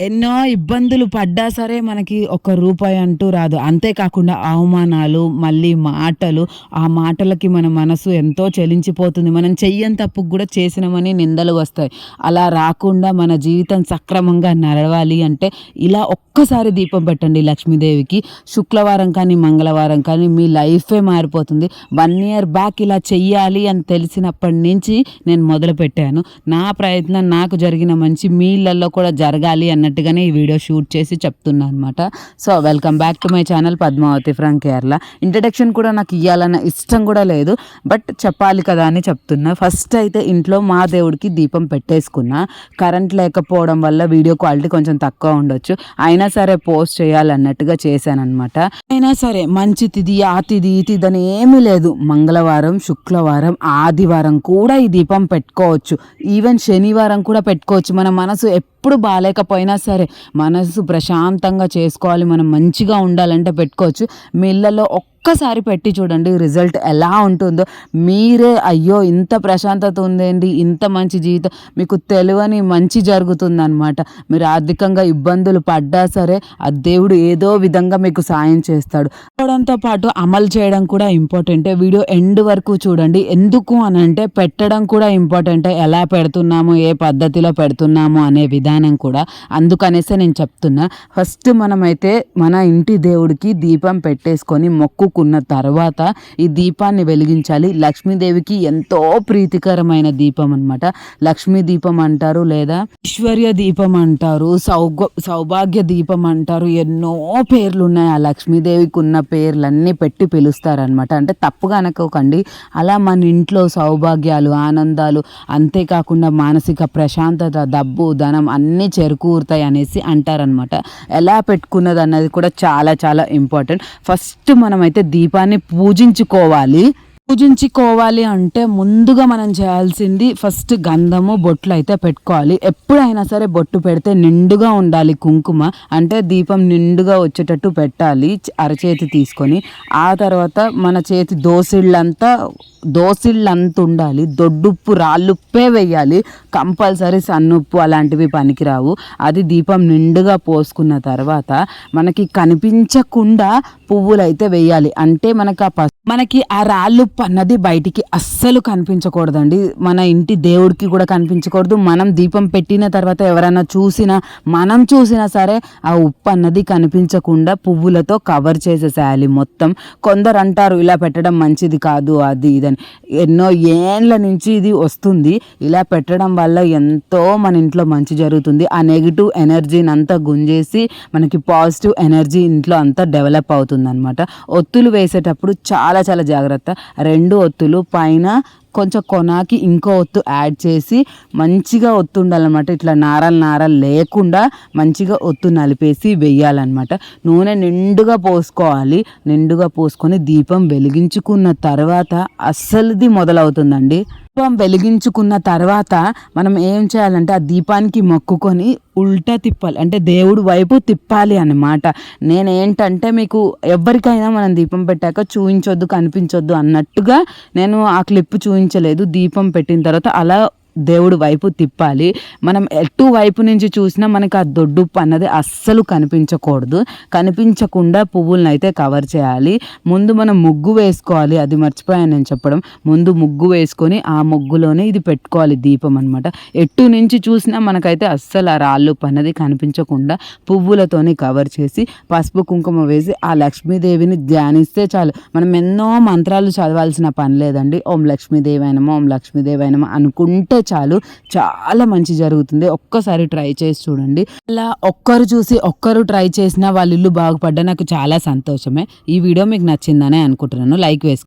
ఎన్నో ఇబ్బందులు పడ్డా సరే మనకి ఒక రూపాయి అంటూ రాదు. అంతేకాకుండా అవమానాలు మళ్ళీ మాటలు ఆ మాటలకి మన మనసు ఎంతో చెలించిపోతుంది. మనం చెయ్యని తప్పుకు కూడా చేసినామని నిందలు వస్తాయి. అలా రాకుండా మన జీవితం సక్రమంగా నడవాలి అంటే ఇలా ఒక్కసారి దీపం పెట్టండి లక్ష్మీదేవికి. శుక్రవారం కానీ మంగళవారం కానీ మీ లైఫే మారిపోతుంది. వన్ ఇయర్ బ్యాక్ ఇలా చెయ్యాలి అని తెలిసినప్పటి నుంచి నేను మొదలు పెట్టాను నా ప్రయత్నం నాకు జరిగిన మంచి మీ ఇళ్ళల్లో కూడా జరగాలి అన్నట్టుగానే ఈ వీడియో షూట్ చేసి చెప్తున్నాను అనమాట so welcome back to my channel Padmavathi from Kerala introduction కూడా నాకు ఇవ్వాలన్న ఇష్టం కూడా లేదు. బట్ చెప్పాలి కదా అని చెప్తున్నా. ఫస్ట్ అయితే ఇంట్లో మా దేవుడికి దీపం పెట్టేసుకున్నా. కరెంట్ లేకపోవడం వల్ల వీడియో క్వాలిటీ కొంచెం తక్కువ ఉండొచ్చు. అయినా సరే పోస్ట్ చేయాలన్నట్టుగా చేశాను అనమాట అయినా సరే మంచి తిది ఆ తిది ఈ తిది అని ఏమీ లేదు. మంగళవారం శుక్రవారం ఆదివారం కూడా ఈ దీపం పెట్టుకోవచ్చు. ఈవెన్ శనివారం కూడా పెట్టుకోవచ్చు. మన మనసు ఎప్పుడు బాగాలేకపోయినా సరే మనసు ప్రశాంతంగా చేసుకోవాలి మనం మంచిగా ఉండాలంటే పెట్టుకోవచ్చు. మీ ఇళ్ళలో ఒక్కసారి పెట్టి చూడండి రిజల్ట్ ఎలా ఉంటుందో. మీరే అయ్యో ఇంత ప్రశాంతత ఉందండి ఇంత మంచి జీవితం. మీకు తెలియని మంచి జరుగుతుందన్నమాట. మీరు ఆర్థికంగా ఇబ్బందులు పడ్డా సరే ఆ దేవుడు ఏదో విధంగా మీకు సాయం చేస్తాడు. చూడడంతో పాటు అమలు చేయడం కూడా ఇంపార్టెంటే వీడియో ఎండ్ వరకు చూడండి. ఎందుకు అని అంటే పెట్టడం కూడా ఇంపార్టెంటే ఎలా పెడుతున్నాము ఏ పద్ధతిలో పెడుతున్నాము అనే విధానం కూడా. అందుకనేసే నేను చెప్తున్నా. ఫస్ట్ మనమైతే మన ఇంటి దేవుడికి దీపం పెట్టేసుకొని మొక్కు కోరుకున్న తర్వాత ఈ దీపాన్ని వెలిగించాలి. లక్ష్మీదేవికి ఎంతో ప్రీతికరమైన దీపం అనమాట లక్ష్మీ దీపం అంటారు లేదా ఐశ్వర్య దీపం అంటారు సౌగ సౌభాగ్య దీపం అంటారు ఎన్నో పేర్లు ఉన్నాయి ఆ లక్ష్మీదేవికి ఉన్న పేర్లన్నీ పెట్టి పిలుస్తారనమాట అంటే తప్పుగా అనుకోకండి అలా మన ఇంట్లో సౌభాగ్యాలు ఆనందాలు అంతేకాకుండా మానసిక ప్రశాంతత డబ్బు ధనం అన్నీ చేరుకూరుతాయి అనేసి అంటారనమాట ఎలా పెట్టుకున్నది అన్నది కూడా చాలా చాలా ఇంపార్టెంట్. ఫస్ట్ మనమైతే దీపాన్ని పూజించుకోవాలి పూజించుకోవాలి అంటే ముందుగా మనం చేయాల్సింది ఫస్ట్ గంధము బొట్లు అయితే పెట్టుకోవాలి. ఎప్పుడైనా సరే బొట్టు పెడితే నిండుగా ఉండాలి కుంకుమ. అంటే దీపం నిండుగా వచ్చేటట్టు పెట్టాలి అరచేతి తీసుకొని. ఆ తర్వాత మన చేతి దోసిళ్ళంతా దోసిళ్ళంత ఉండాలి. దొడ్డుప్పు రాళ్ళుప్పే వేయాలి కంపల్సరీ సన్నుప్పు అలాంటివి పనికిరావు. అది దీపం నిండుగా పోసుకున్న తర్వాత మనకి కనిపించకుండా పువ్వులు అయితే వేయాలి అంటే మనకు ఆ మనకి ఆ రాళ్ళు అన్నది బయటికి అస్సలు కనిపించకూడదండి. మన ఇంటి దేవుడికి కూడా కనిపించకూడదు. మనం దీపం పెట్టిన తర్వాత ఎవరైనా చూసినా మనం చూసినా సరే ఆ ఉప్పు అన్నది కనిపించకుండా పువ్వులతో కవర్ చేసేసేయాలి మొత్తం. కొందరు అంటారు ఇలా పెట్టడం మంచిది కాదు అది ఇదని. ఎన్నో ఏండ్ల నుంచి ఇది వస్తుంది. ఇలా పెట్టడం వల్ల ఎంతో మన ఇంట్లో మంచి జరుగుతుంది. ఆ నెగిటివ్ ఎనర్జీని అంతా గుంజేసి మనకి పాజిటివ్ ఎనర్జీ ఇంట్లో అంతా డెవలప్ అవుతుంది అనమాట ఒత్తులు వేసేటప్పుడు చాలా చాలా జాగ్రత్త. రెండు ఒత్తులు పైన కొంచెం కొనాకి ఇంకో ఒత్తు యాడ్ చేసి మంచిగా ఒత్తు ఉండాలన్నమాట ఇట్లా నారలు నారలు లేకుండా మంచిగా ఒత్తు నలిపేసి వెయ్యాలన్నమాట. నూనె నిండుగా పోసుకోవాలి. నిండుగా పోసుకొని దీపం వెలిగించుకున్న తర్వాత అస్సలుది మొదలవుతుందండి. దీపం వెలిగించుకున్న తర్వాత మనం ఏం చేయాలంటే ఆ దీపానికి మొక్కుకొని ఉల్టా తిప్పాలి. అంటే దేవుడు వైపు తిప్పాలి అన్నమాట. నేను ఏంటంటే మీకు ఎవరికైనా మనం దీపం పెట్టాక చూయించొద్దు కనిపించొద్దు అన్నట్టుగా నేను ఆ క్లిప్ చూపించలేదు దీపం పెట్టిన తర్వాత అలా దేవుడు వైపు తిప్పాలి. మనం ఎటు వైపు నుంచి చూసినా మనకి ఆ దొడ్డుప్పు అన్నది అస్సలు కనిపించకూడదు. కనిపించకుండా పువ్వులను అయితే కవర్ చేయాలి. ముందు మనం ముగ్గు వేసుకోవాలి. అది మర్చిపోయాను నేను చెప్పడం. ముందు ముగ్గు వేసుకొని ఆ ముగ్గులోనే ఇది పెట్టుకోవాలి దీపం అనమాట ఎటు నుంచి చూసినా మనకైతే అస్సలు ఆ రాళ్ళుప్పు అన్నది కనిపించకుండా పువ్వులతోని కవర్ చేసి పసుపు కుంకుమ వేసి ఆ లక్ష్మీదేవిని ధ్యానిస్తే చాలు. మనం ఎన్నో మంత్రాలు చదవాల్సిన పని లేదండి. ఓం లక్ష్మీదేవైనమో ఓం లక్ష్మీదేవైనమో అనుకుంటే చాలు. చాలా మంచి జరుగుతుంది. ఒక్కసారి ట్రై చేసి చూడండి. అలా ఒక్కరు చూసి ఒక్కరు ట్రై చేసినా వాళ్ళ ఇల్లు బాగుపడ్డా నాకు చాలా సంతోషమే. ఈ వీడియో మీకు నచ్చిందనే అనుకుంటున్నాను. లైక్ వేసుకో